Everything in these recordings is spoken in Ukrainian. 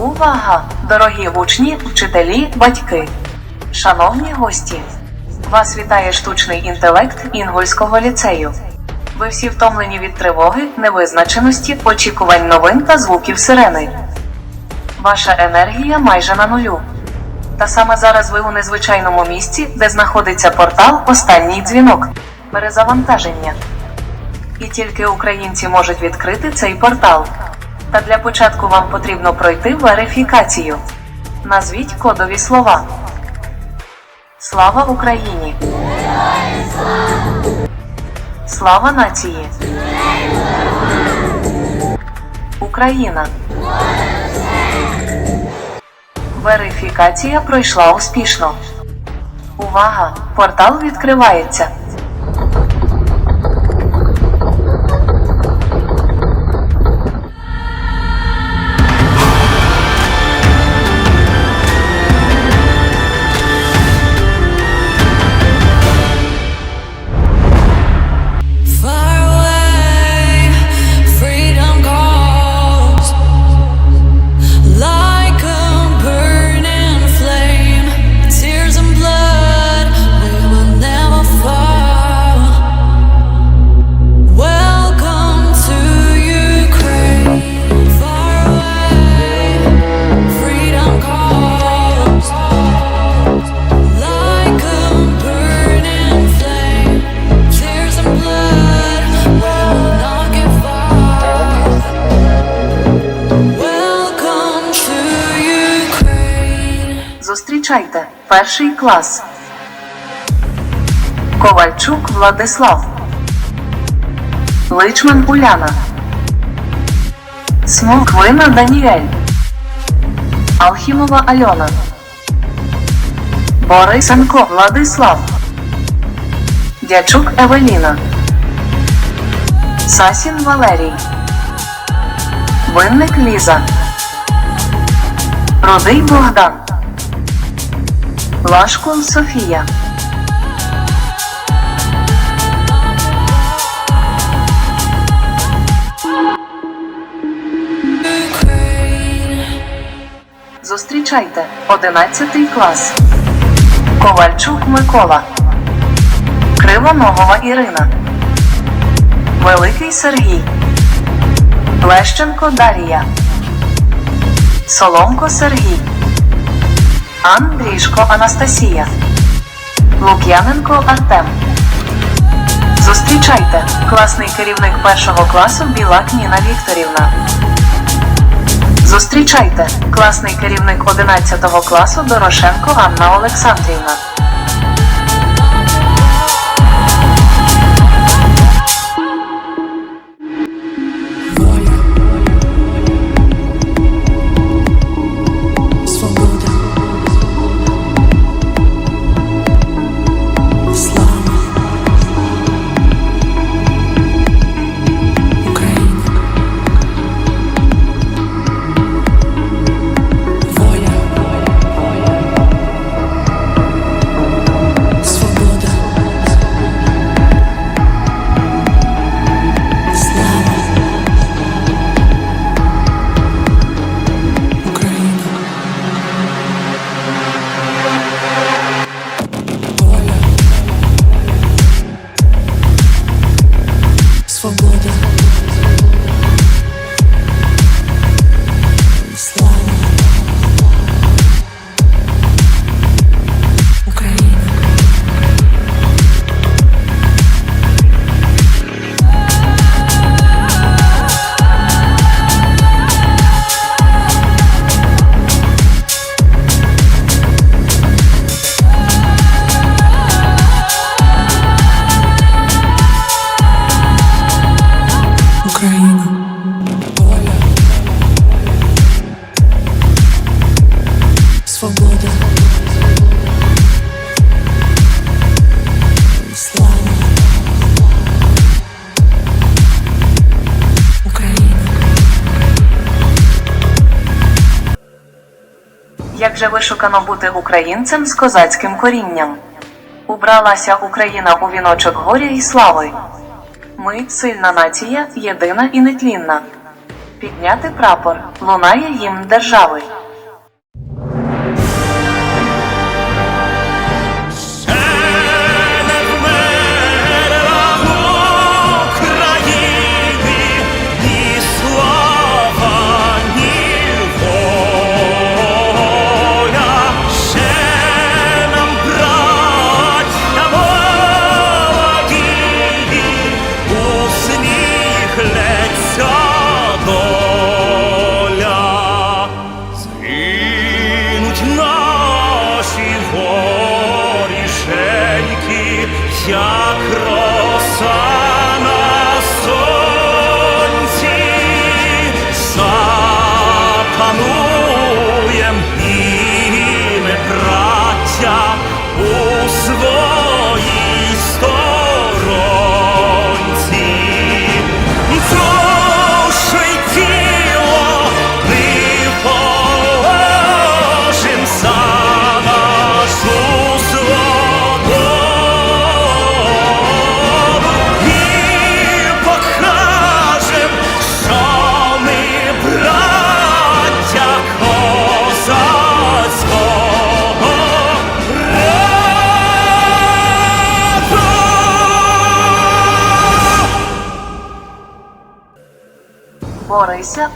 Увага! Дорогі учні, вчителі, батьки! Шановні гості! Вас вітає штучний інтелект Інгольського ліцею. Ви всі втомлені від тривоги, невизначеності, очікувань новин та звуків сирени. Ваша енергія майже на нулю. Та саме зараз ви у незвичайному місці, де знаходиться портал Останній дзвінок перезавантаження. І тільки українці можуть відкрити цей портал. Та для початку вам потрібно пройти верифікацію. Назвіть кодові слова. Слава Україні! Слава нації! Україна! Верифікація пройшла успішно. Увага! Портал відкривається. Зустрічайте перший клас. Ковальчук Владислав. Личман Уляна. Смоквина Даніель. Алхімова Альона. Борисенко Владислав. Дячук Евеліна. Сасін Валерій. Винник Ліза. Рудий Богдан. Лашко Софія. Зустрічайте 11 клас. Ковальчук Микола. Кривоногова Ірина. Великий Сергій. Лещенко Дарія. Соломко Сергій. Андрішко Анастасія. Лук'яненко Артем. Зустрічайте класний керівник першого класу Білак Ніна Вікторівна. Зустрічайте класний керівник 11 класу Дорошенко Анна Олександрівна. Як же вишукано бути українцем з козацьким корінням? Убралася Україна у віночок горя і слави. Ми сильна нація, єдина і нетлінна. Підняти прапор. Лунає гімн держави.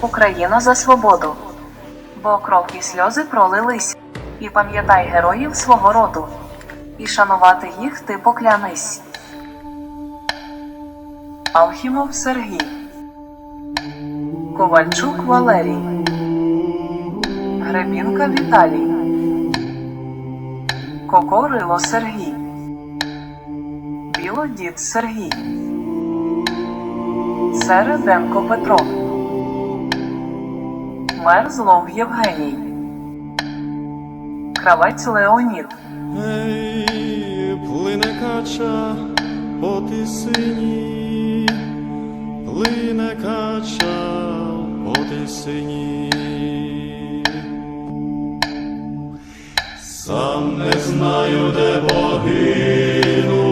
Україно, за свободу. Бо кров і сльози пролились. І пам'ятай героїв свого роду. І шанувати їх ти поклянись. Алхімов Сергій Ковальчук Валерій Гребінка Віталій Кокорило Сергій Білодід Сергій Середенко Петро Мерзлов Євгеній. Кравець Леонід. Ей, плине кача по тисині, плине кача по тисині. Сам не знаю, де погину,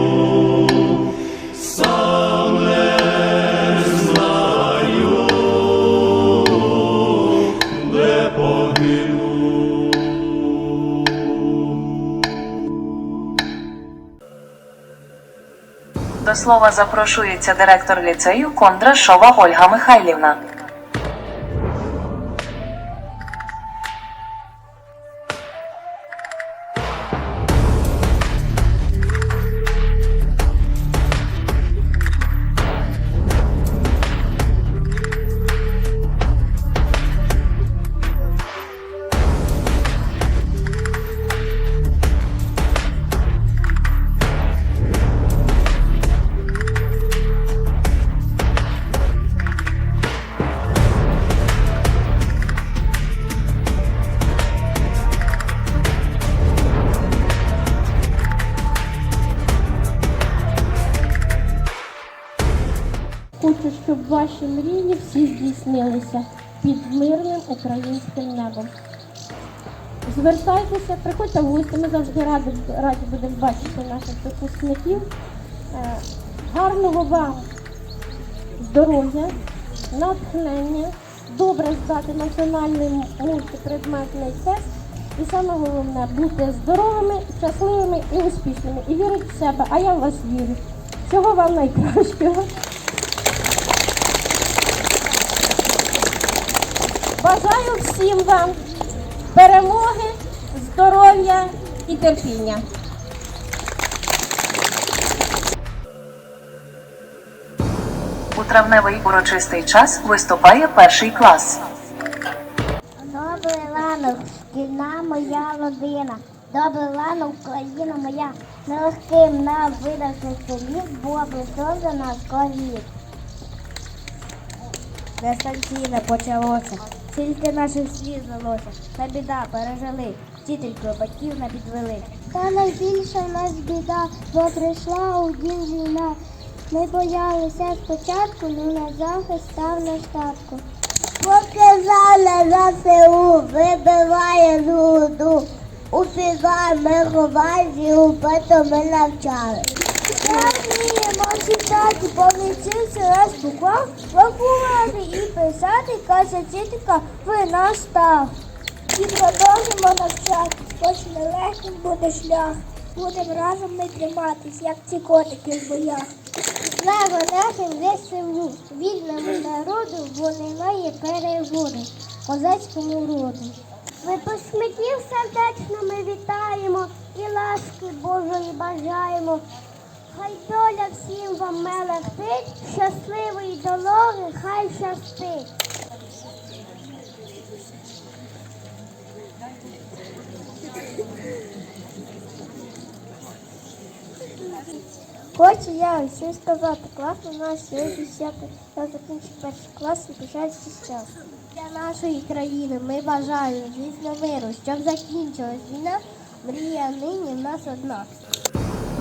слова запрошується директор ліцею Кондрашова Ольга Михайлівна. Хочу, щоб ваші мрії всі здійснилися під мирним українським небом. Звертайтеся, приходьте в гості, ми завжди раді, раді будемо бачити наших випускників. Е, Гарного вам здоров'я, натхнення, добре здати національний мультипредметний тест. І саме головне бути здоровими, щасливими і успішними. І вірити в себе, а я в вас вірю. Всього вам найкращого. Бажаю всім вам перемоги, здоров'я і терпіння. У травневий урочистий час виступає перший клас. Добрий ранок, шкільна моя родина. Добрий ранок, Україна моя. Нелегким нам видався слів, бо прийшов наш ковід. Дистанційне почалося, тільки наших слів здалося. Та біда пережили, вчителькою батьків не підвели. Та найбільша в нас біда, бо прийшла у дім війна. Ми боялися спочатку, ну на захист став наш татко. Показали ЗСУ, вибиває руду. У фіга ми ховаємо, бо ми навчали. Я вміємо читати, повністю раз буква, рахувати і писати, каже вчителька, ви наш став. І продовжимо навчати, хоч нелегким буде шлях. Будемо разом ми триматись, як ці котики в боях. Слава нашим ЗСУ, вільному народу, бо немає переводу, козацькому роду. Випускників сердечно ми вітаємо і ласки Божої бажаємо. Хай доля всім вам мелехтить, щасливої дороги, хай щастить. Хочу я всім сказати, класно у нас сьогодні свято. Я закінчив перший клас і пишаюся час. Для нашої країни ми бажаємо, звісно, миру, щоб закінчилась війна. Мрія нині в нас одна.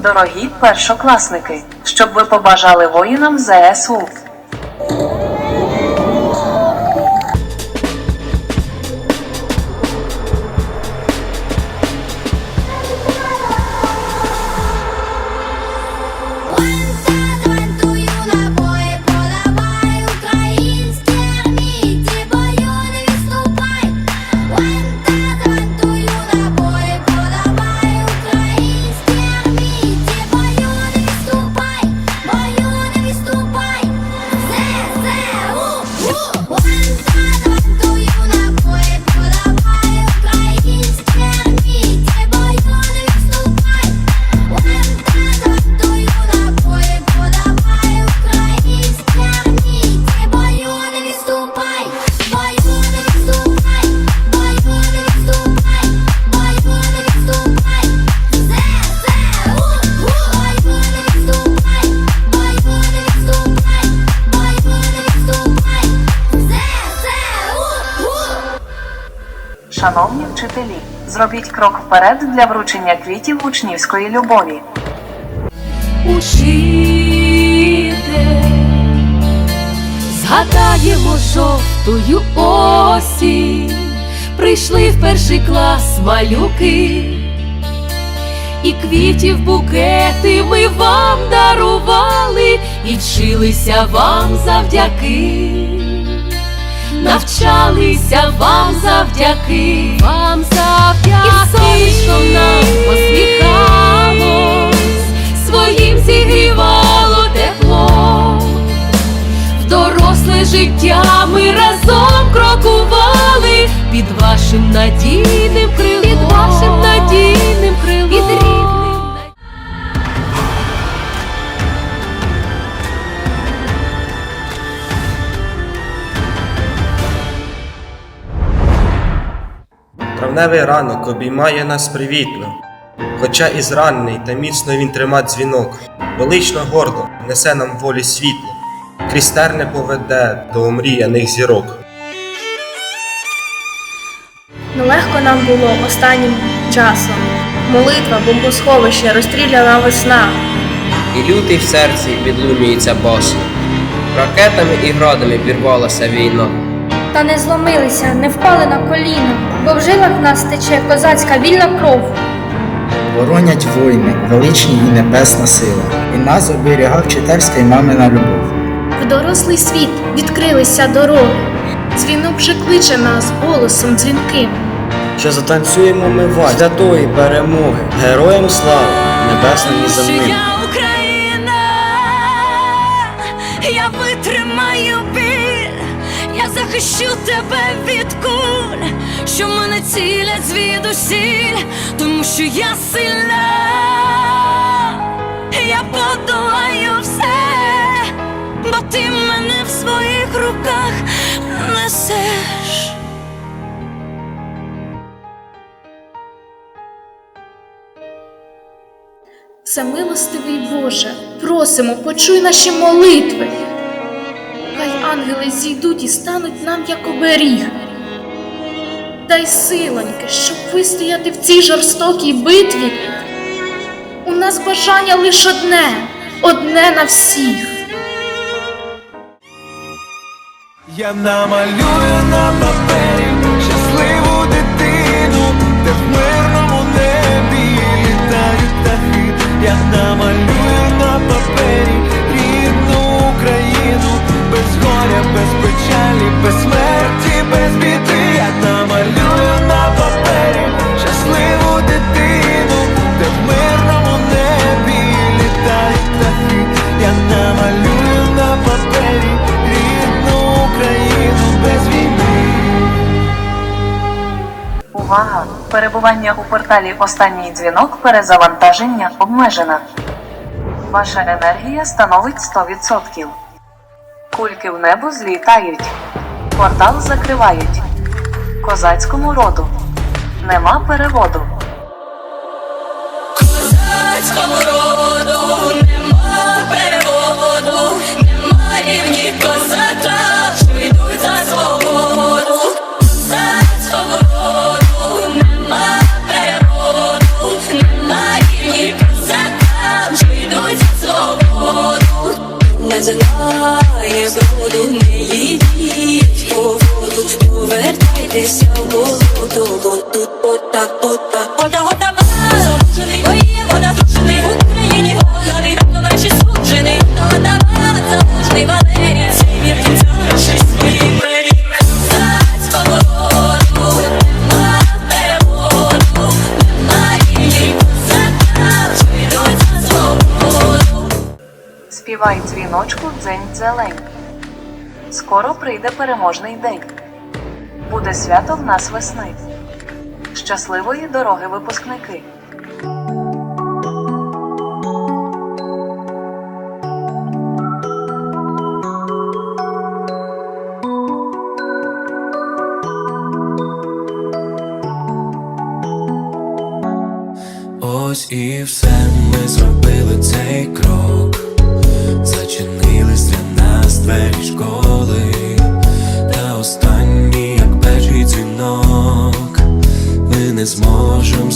Дорогі першокласники, щоб ви побажали воїнам ЗСУ. Вчителі, зробіть крок вперед для вручення квітів учнівської любові. Учитель, згадаємо жовтую осінь, прийшли в перший клас малюки, і квітів букети ми вам дарували, і вчилися вам завдяки. Навчалися вам завдяки, вам завдяки, і сонечко нам посміхалось, своїм зігрівало тепло. В доросле життя ми разом крокували під вашим надійним крилом, Травневий ранок обіймає нас привітно, хоча і зранений та міцно він трима дзвінок, велично гордо несе нам волі світло, крізь терне поведе до омріяних зірок. Нелегко нам було останнім часом. Молитва, бомбосховище, розстріляна весна. і лютий в серці відлунюється бас. Ракетами і градами вірвалася війна. Та не зломилися, не впали на коліна, бо в жилах нас тече козацька вільна кров. Воронять воїни, величні і небесна сила, і нас оберігав вчительська й мамина любов. В дорослий світ відкрилися дороги. Дзвінок вже кличе нас голосом дзвінким. Що затанцюємо ми вальс для тої перемоги, героям слава, небесним і Що земним. я Україна, я витримаю захищу тебе від куль, що мене цілять звідусіль, тому що я сильна, я подолаю все, бо ти мене в своїх руках несеш. Всемилостивий Боже, просимо, почуй наші молитви. Ангели зійдуть і стануть нам як оберіг. Дай силоньки, щоб вистояти в цій жорстокій битві. У нас бажання лише одне, одне на всіх. Я намалюю на папері смерті без біди, я намалюю на папері щасливу дитину, де в мирному небі літають птахи я намалюю на папері рідну Україну без війни. Увага! Перебування у порталі Останній дзвінок перезавантаження обмежена. Ваша енергія становить 100%. Кульки в небо злітають. Квартал закривають. Козацькому роду. Нема переводу. Козацькому роду нема переводу. Нема рівні козака. знає, згоду не їдіть по воду, повертайтеся в болото, бо тут отак, отак, отак, отак. Співай дзвіночку дзень зеленький. Скоро прийде переможний день. Буде свято в нас весни. Щасливої дороги, випускники! зможем